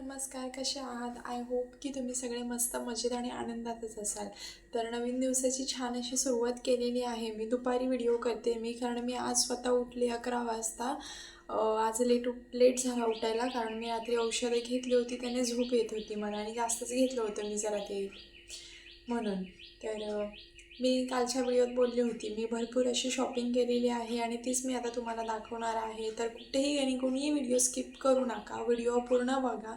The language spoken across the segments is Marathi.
नमस्कार कसे आहात? आय होप की तुम्ही सगळे मस्त मजेत आणि आनंदातच असाल. तर नवीन दिवसाची छान अशी सुरुवात केलेली आहे. मी दुपारी व्हिडिओ करते मी कारण मी आज स्वतः उठली अकरा वाजता. आज लेट उठ लेट झाला उठायला कारण मी रात्री औषधं घेतली होती त्याने झोप येत होती मला आणि जास्तच घेतलं होतं मी जरा ते. म्हणून. तर मी कालच्या व्हिडिओत बोलली होती मी भरपूर अशी शॉपिंग केलेली आहे आणि तीच मी आता तुम्हाला दाखवणार आहे. तर कुठेही आणि कोणीही व्हिडिओ स्किप करू नका. व्हिडिओ पूर्ण बघा.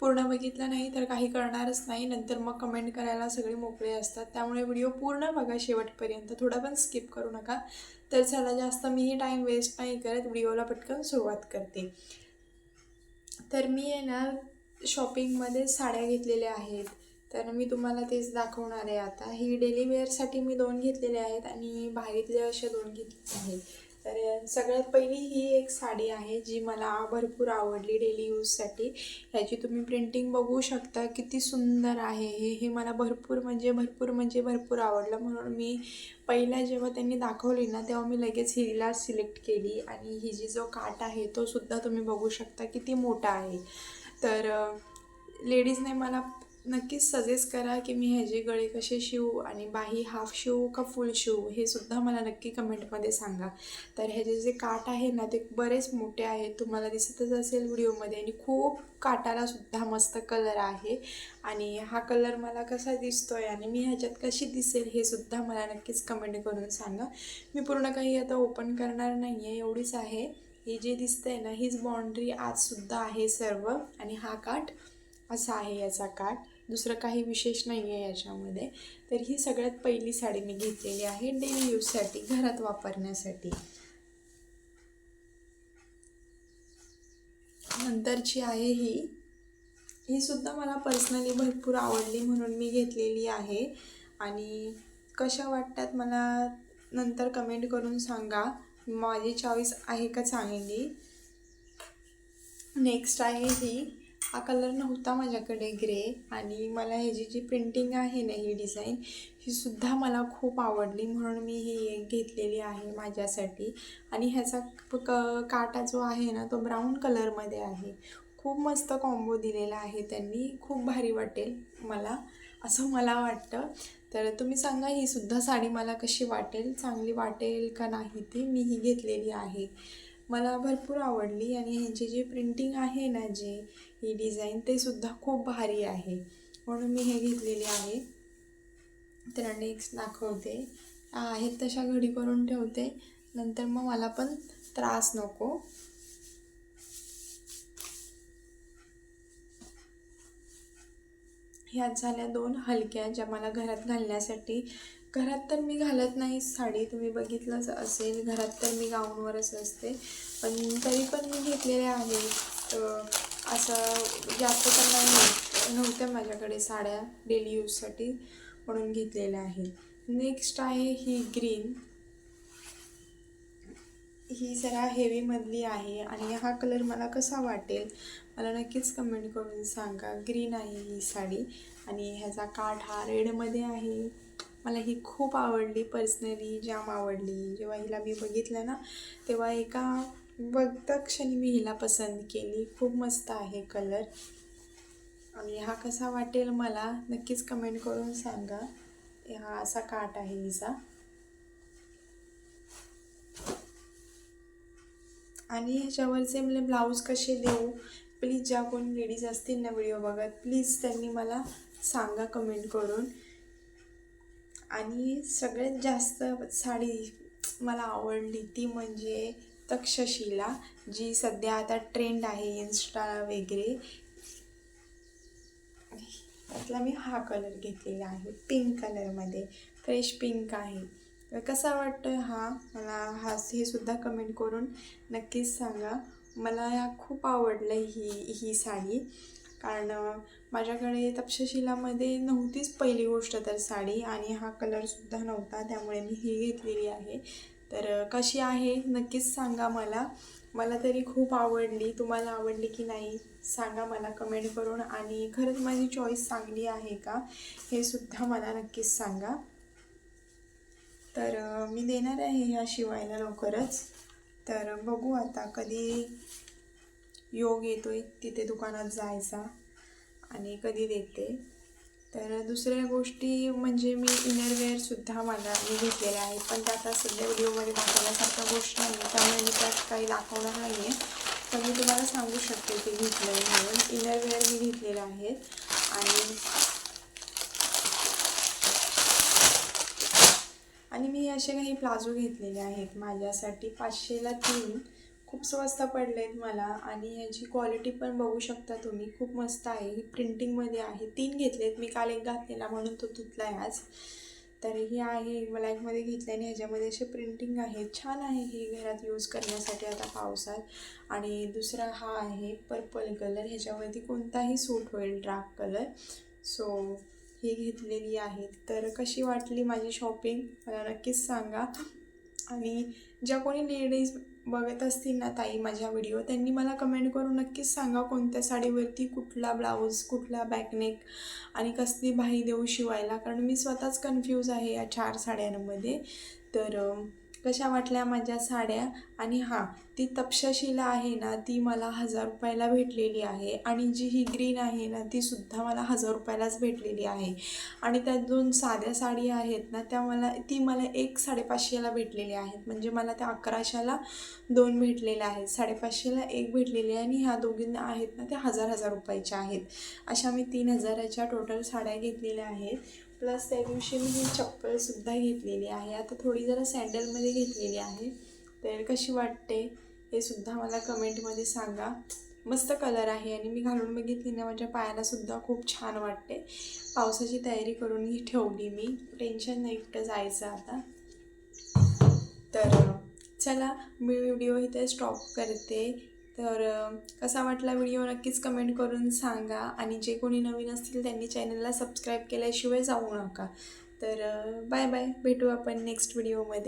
पूर्ण बघितला नाही तर काही कळणारच नाही. नंतर मग कमेंट करायला सगळे मोकळे असतात. त्यामुळे व्हिडिओ पूर्ण बघा शेवटपर्यंत. थोडा पण स्किप करू नका. तर चला जास्त मीही टाईम वेस्ट नाही करत. व्हिडिओला पटकन सुरुवात करते. तर मी आहे ना शॉपिंगमध्ये साड्या घेतलेल्या आहेत. तर मी तुम्हाला तेच दाखवणार आहे आता. ही डेली वेअरसाठी मी दोन घेतलेले आहेत आणि बाहेरीतले असे दोन घेतलेले आहेत. तर सगळ्यात पहिली ही एक साडी आहे जी मला भरपूर आवडली डेली यूजसाठी ह्याची तुम्ही प्रिंटिंग बघू शकता किती सुंदर आहे हे. हे मला भरपूर म्हणजे भरपूर म्हणजे भरपूर आवडलं. म्हणून मी पहिला जेव्हा त्यांनी दाखवली ना तेव्हा मी लगेच हिला सिलेक्ट केली. आणि ही जी जो काट आहे तो सुद्धा तुम्ही बघू शकता किती मोठा आहे. तर लेडीजने मला नक्कीच सजेस्ट करा की मी ह्याचे गळे कसे शिवू आणि बाही हाफ शिवू का फुल शिवू हे सुद्धा मला नक्की कमेंटमध्ये सांगा. तर ह्याचे जे काट आहे ना ते बरेच मोठे आहेत. तुम्हाला दिसतच असेल व्हिडिओमध्ये आणि खूप काटाला सुद्धा मस्त कलर आहे. आणि हा कलर मला कसा दिसतो आहे आणि मी ह्याच्यात कशी दिसेल हे सुद्धा मला नक्कीच कमेंट करून सांगा. मी पूर्ण काही आता ओपन करणार नाही आहे एवढीच आहे. ही जी दिसतंय ना हीच बाउंड्री आजसुद्धा आहे सर्व. आणि हा काठ असा आहे याचा काठ दुसरं काही विशेष नाही आहे याच्यामध्ये. तर ही सगळ्यात पहिली साडी मी घेतलेली आहे डेली यूजसाठी घरात वापरण्यासाठी. नंतरची आहे ही. ही सुद्धा मला पर्सनली भरपूर आवडली म्हणून मी घेतलेली आहे. आणि कशा वाटतात मला नंतर कमेंट करून सांगा. माझी चॉईस आहे का चांगली? नेक्स्ट आहे ही. हा कलर नव्हता माझ्याकडे ग्रे आणि मला ह्याची जी प्रिंटिंग आहे ना ही डिझाईन ही सुद्धा मला खूप आवडली. म्हणून मी ही एक घेतलेली आहे माझ्यासाठी. आणि ह्याचा क क- काटा जो आहे ना तो ब्राऊन कलरमध्ये आहे. खूप मस्त कॉम्बो दिलेला आहे त्यांनी. खूप भारी वाटेल मला असं मला वाटतं. तर तुम्ही सांगा ही सुद्धा साडी मला कशी वाटेल? चांगली वाटेल का नाही ती? मी ही घेतलेली आहे. मला भरपूर आवडली आणि ह्यांची जी प्रिंटिंग आहे ना जे ही डिझाईन ते सुद्धा खूप भारी आहे. म्हणून मी हे घेतलेले आहे. तर नेक्स्ट दाखवते. आहेत तशा घडी करून ठेवते. नंतर मग मला पण त्रास नको. ह्यात झाल्या दोन हलक्या ज्या मला घरात घालण्यासाठी घरात तर मी घालत नाही साडी तुम्ही बघितलंच असेल. घरात तर मी गाऊनवरच असते. पण तरी पण मी घेतलेले आहे. असं जास्त तर नाही. नव्हत्या माझ्याकडे साड्या डेली यूजसाठी म्हणून घेतलेल्या आहेत. नेक्स्ट आहे ही ग्रीन. ही जरा हेवीमधली आहे आणि हा कलर मला कसा वाटेल मला नक्कीच कमेंट करून सांगा. ग्रीन आहे ही साडी आणि ह्याचा काठ हा रेडमध्ये आहे. मला ही खूप आवडली पर्सनली जाम आवडली. जेव्हा हिला मी बघितलं ना तेव्हा एका बघता क्षणी मी हिला पसंत केली. खूप मस्त आहे कलर आणि हा कसा वाटेल मला नक्कीच कमेंट करून सांगा. हा असा काठ आहे हिचा. आणि ह्याच्यावरचे मला ब्लाऊज कसे देऊ? प्लीज ज्या कोण लेडीज असतील ना व्हिडिओ बघत प्लीज त्यांनी मला सांगा कमेंट करून. आणि सगळ्यात जास्त साडी मला आवडली ती म्हणजे तक्षशिला जी सध्या आता ट्रेंड आहे इन्स्टा वगैरे. त्यातला मी हा कलर घेतलेला आहे पिंक कलरमध्ये फ्रेश पिंक आहे. तर कसा वाटतो हा? मला हा हे सुद्धा कमेंट करून नक्कीच सांगा. मला या खूप आवडलं ही ही साडी. कारण माझ्याकडे तक्षशिलामध्ये नव्हतीच पहिली गोष्ट तर साडी आणि हा कलरसुद्धा नव्हता त्यामुळे मी ही घेतलेली आहे. तर कशी आहे नक्कीच सांगा मला. मला तरी खूप आवडली. तुम्हाला आवडली की नाही सांगा मला कमेंट करून. आणि खरंच माझी चॉईस चांगली आहे का हे सुद्धा मला नक्कीच सांगा. तर मी देणार आहे ह्या शिवायला लवकरच. तर बघू आता कधी योग येतोय तिथे दुकानात जायचा आणि कधी देते. तर दुसऱ्या गोष्टी म्हणजे मी इनरवेअरसुद्धा मला मी घेतलेल्या आहेत पण त्या आता सध्या व्हिडिओमध्ये दाखवण्यासारख्या गोष्टी नाही त्यामुळे मी त्यात काही दाखवणार नाही आहे पण मी तुम्हाला सांगू शकते ते घेतलं आहे म्हणून इनरवेअर मी घेतलेले आहेत आणि आणि मी असे काही प्लाझो घेतलेले आहेत माझ्यासाठी. पाचशेला तीन खूप स्वस्त पडले आहेत मला आणि ह्याची क्वालिटी पण बघू शकता तुम्ही. खूप मस्त आहे. ही प्रिंटिंगमध्ये आहे. तीन घेतलेत. मी काल एक घातलेला म्हणून तो धुतला आहे आज. तर ही आहे. ब्लॅकमध्ये घेतली आणि ह्याच्यामध्ये असे प्रिंटिंग आहे. छान आहे ही घरात यूज करण्यासाठी आता पावसात. आणि दुसरा हा आहे पर्पल कलर ह्याच्यावरती कोणताही सूट होईल डार्क कलर सो ही घेतलेली आहेत तर कशी वाटली माझी शॉपिंग मला नक्कीच सांगा. आणि ज्या कोणी लेडीज बघत असतील ना ताई माझ्या व्हिडिओ त्यांनी मला कमेंट करून नक्कीच सांगा कोणत्या साडीवरती कुठला ब्लाऊज कुठला बॅकनेक आणि कसली भाई देऊ शिवायला. कारण मी स्वतःच कन्फ्यूज आहे या चार साड्यांमध्ये. तर कशा वाटल्या माझ्या साड्या? आणि हां ती तपशाशिला आहे ना ती मला हजार रुपयाला भेटलेली आहे. आणि जी ही ग्रीन आहे ना ती सुद्धा मला हजार रुपयालाच भेटलेली आहे. आणि त्या दोन साध्या साडी आहेत ना त्या मला ती मला एक साडेपाचशेला भेटलेली आहेत. म्हणजे मला त्या अकराशेला दोन भेटलेल्या आहेत. साडेपाचशेला एक भेटलेली आहे आणि ह्या दोघींना आहेत ना त्या हजार हजार रुपयाच्या आहेत. अशा मी तीन हजाराच्या टोटल साड्या घेतलेल्या आहेत. प्लस त्या दिवशी मी ही चप्पलसुद्धा घेतलेली आहे. आता थोडी जरा सँडलमध्ये घेतलेली आहे. तर कशी वाटते हे सुद्धा मला कमेंटमध्ये सांगा. मस्त कलर आहे आणि मी घालून बघितली ना माझ्या पायालासुद्धा खूप छान वाटते. पावसाची तयारी करून ही ठेवली मी. टेन्शन नाही कुठं जायचं आता. तर चला मी व्हिडिओ इथे स्टॉप करते. तर कसा वाटला व्हिडिओ नक्कीच कमेंट करून सांगा आणि जे कोणी नवीन असतील त्यांनी चॅनलला सबस्क्राईब केल्याशिवाय जाऊ नका. तर बाय बाय. भेटू आपण नेक्स्ट व्हिडिओमध्ये.